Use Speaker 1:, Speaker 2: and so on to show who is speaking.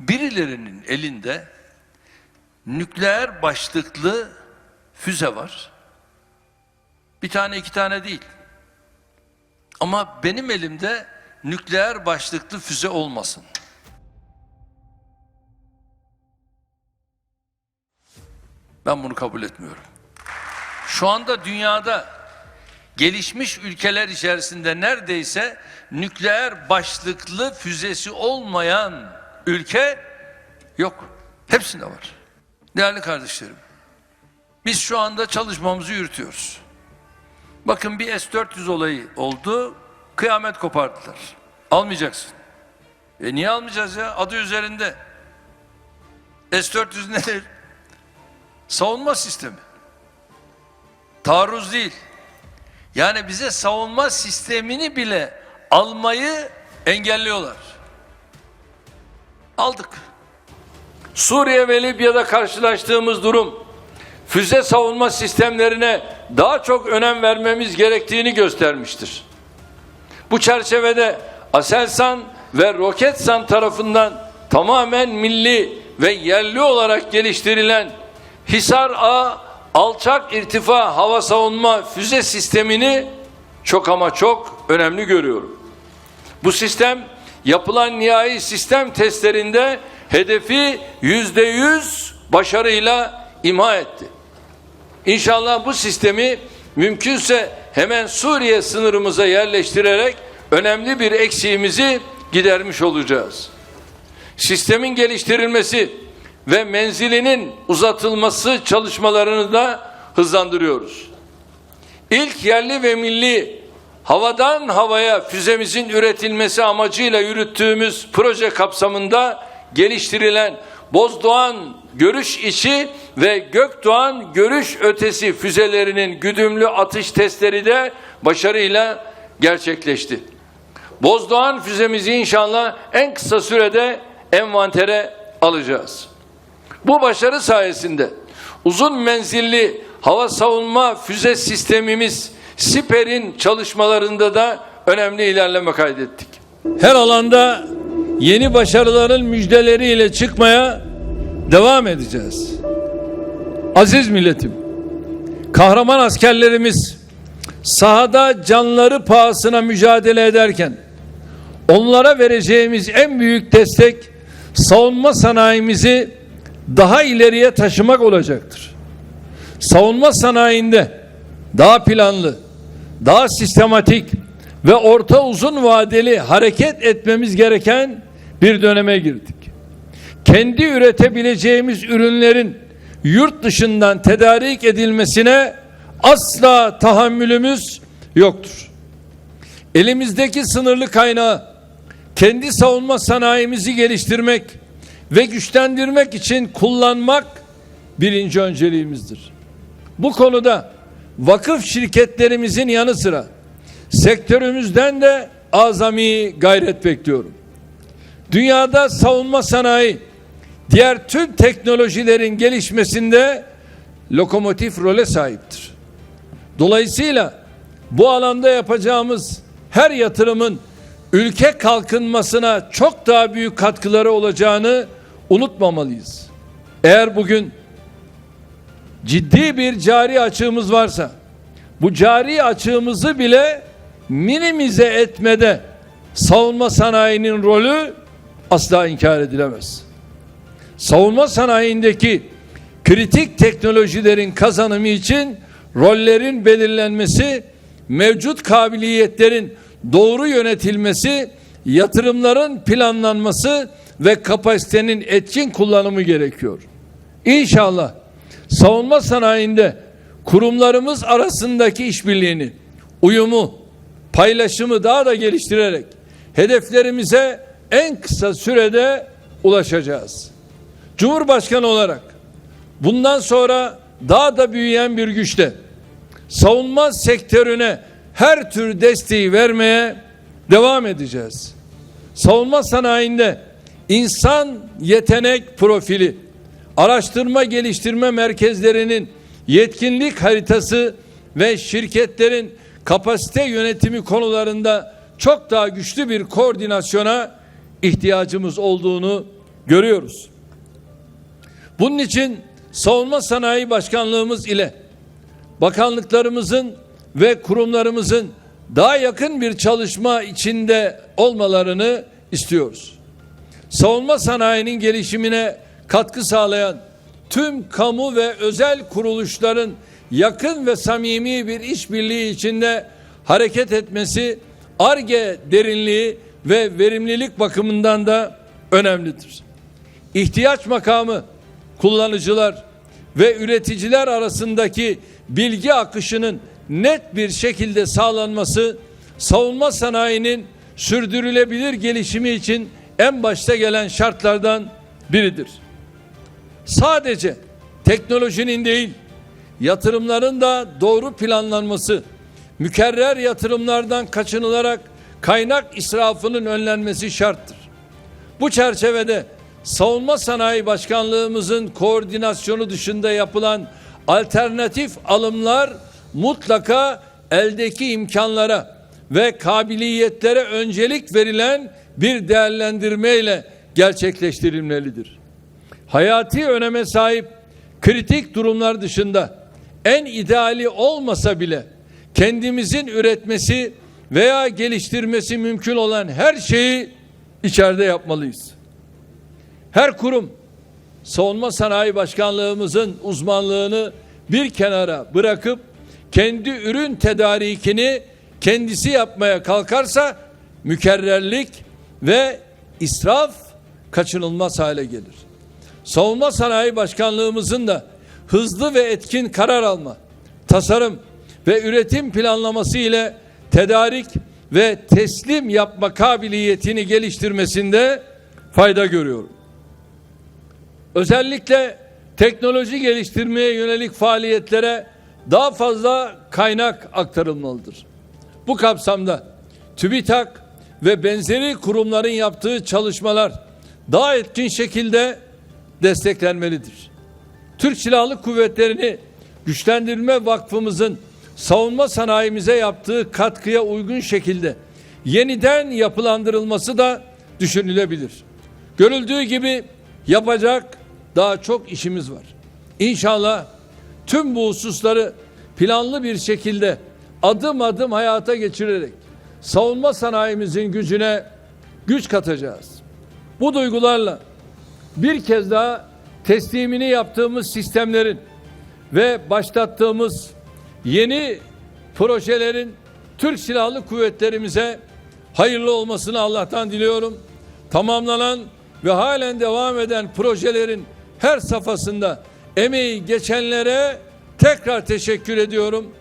Speaker 1: birilerinin elinde nükleer başlıklı füze var. Bir tane iki tane değil. Ama benim elimde nükleer başlıklı füze olmasın. Ben bunu kabul etmiyorum. Şu anda dünyada gelişmiş ülkeler içerisinde neredeyse nükleer başlıklı füzesi olmayan ülke yok. Hepsinde var. Değerli kardeşlerim, biz şu anda çalışmamızı yürütüyoruz. Bakın bir S-400 olayı oldu, kıyamet kopardılar. Almayacaksın. E niye almayacağız ya? Adı üzerinde. S-400 nedir? Savunma sistemi. Taarruz değil. Yani bize savunma sistemini bile almayı engelliyorlar. Aldık. Suriye ve Libya'da karşılaştığımız durum füze savunma sistemlerine daha çok önem vermemiz gerektiğini göstermiştir. Bu çerçevede Aselsan ve Roketsan tarafından tamamen milli ve yerli olarak geliştirilen Hisar A alçak irtifa hava savunma füze sistemini çok ama çok önemli görüyorum. Bu sistem yapılan nihai sistem testlerinde hedefi yüzde yüz başarıyla imha etti. İnşallah bu sistemi mümkünse hemen Suriye sınırımıza yerleştirerek önemli bir eksiğimizi gidermiş olacağız. Sistemin geliştirilmesi ve menzilinin uzatılması çalışmalarını da hızlandırıyoruz. İlk yerli ve milli havadan havaya füzemizin üretilmesi amacıyla yürüttüğümüz proje kapsamında geliştirilen Bozdoğan görüş içi ve Gökdoğan görüş ötesi füzelerinin güdümlü atış testleri de başarıyla gerçekleşti. Bozdoğan füzemizi inşallah en kısa sürede envantere alacağız. Bu başarı sayesinde uzun menzilli hava savunma füze sistemimiz Siper'in çalışmalarında da önemli ilerleme kaydettik. Her alanda yeni başarıların müjdeleriyle çıkmaya devam edeceğiz. Aziz milletim, kahraman askerlerimiz sahada canları pahasına mücadele ederken onlara vereceğimiz en büyük destek savunma sanayimizi daha ileriye taşımak olacaktır. Savunma sanayinde daha planlı, daha sistematik ve orta uzun vadeli hareket etmemiz gereken bir döneme girdik. Kendi üretebileceğimiz ürünlerin yurt dışından tedarik edilmesine asla tahammülümüz yoktur. Elimizdeki sınırlı kaynağı kendi savunma sanayimizi geliştirmek ve güçlendirmek için kullanmak birinci önceliğimizdir. Bu konuda vakıf şirketlerimizin yanı sıra sektörümüzden de azami gayret bekliyorum. Dünyada savunma sanayi diğer tüm teknolojilerin gelişmesinde lokomotif role sahiptir. Dolayısıyla bu alanda yapacağımız her yatırımın ülke kalkınmasına çok daha büyük katkıları olacağını unutmamalıyız. Eğer bugün ciddi bir cari açığımız varsa bu cari açığımızı bile minimize etmede savunma sanayinin rolü asla inkar edilemez. Savunma sanayindeki kritik teknolojilerin kazanımı için rollerin belirlenmesi, mevcut kabiliyetlerin doğru yönetilmesi, yatırımların planlanması ve kapasitenin etkin kullanımı gerekiyor. İnşallah savunma sanayinde kurumlarımız arasındaki işbirliğini, uyumu, paylaşımı daha da geliştirerek hedeflerimize en kısa sürede ulaşacağız. Cumhurbaşkanı olarak bundan sonra daha da büyüyen bir güçte savunma sektörüne her tür desteği vermeye devam edeceğiz. Savunma sanayinde insan yetenek profili, araştırma geliştirme merkezlerinin yetkinlik haritası ve şirketlerin kapasite yönetimi konularında çok daha güçlü bir koordinasyona ihtiyacımız olduğunu
Speaker 2: görüyoruz. Bunun için Savunma Sanayi Başkanlığımız ile bakanlıklarımızın ve kurumlarımızın daha yakın bir çalışma içinde olmalarını istiyoruz. Savunma sanayinin gelişimine katkı sağlayan tüm kamu ve özel kuruluşların yakın ve samimi bir işbirliği içinde hareket etmesi ARGE derinliği ve verimlilik bakımından da önemlidir. İhtiyaç makamı kullanıcılar ve üreticiler arasındaki bilgi akışının net bir şekilde sağlanması savunma sanayinin sürdürülebilir gelişimi için en başta gelen şartlardan biridir. Sadece teknolojinin değil, yatırımların da doğru planlanması, mükerrer yatırımlardan kaçınılarak kaynak israfının önlenmesi şarttır. Bu çerçevede Savunma Sanayi Başkanlığımızın koordinasyonu dışında yapılan alternatif alımlar mutlaka eldeki imkanlara ve kabiliyetlere öncelik verilen bir değerlendirmeyle gerçekleştirilmelidir. Hayati öneme sahip kritik durumlar dışında en ideali olmasa bile kendimizin üretmesi veya geliştirmesi mümkün olan her şeyi içeride yapmalıyız. Her kurum Savunma Sanayi Başkanlığımızın uzmanlığını bir kenara bırakıp kendi ürün tedarikini kendisi yapmaya kalkarsa mükerrerlik ve israf kaçınılmaz hale gelir. Savunma Sanayi Başkanlığımızın da hızlı ve etkin karar alma, tasarım ve üretim planlaması ile tedarik ve teslim yapma kabiliyetini geliştirmesinde fayda görüyorum. Özellikle teknoloji geliştirmeye yönelik faaliyetlere daha fazla kaynak aktarılmalıdır. Bu kapsamda TÜBİTAK ve benzeri kurumların yaptığı çalışmalar daha etkin şekilde desteklenmelidir. Türk Silahlı Kuvvetleri'ni güçlendirme vakfımızın savunma sanayimize yaptığı katkıya uygun şekilde yeniden yapılandırılması da düşünülebilir. Görüldüğü gibi yapacak daha çok işimiz var. İnşallah tüm bu hususları planlı bir şekilde adım adım hayata geçirerek savunma sanayimizin gücüne güç katacağız. Bu duygularla bir kez daha teslimini yaptığımız sistemlerin ve başlattığımız yeni projelerin Türk Silahlı Kuvvetlerimize hayırlı olmasını Allah'tan diliyorum. Tamamlanan ve halen devam eden projelerin her safhasında emeği geçenlere tekrar teşekkür ediyorum.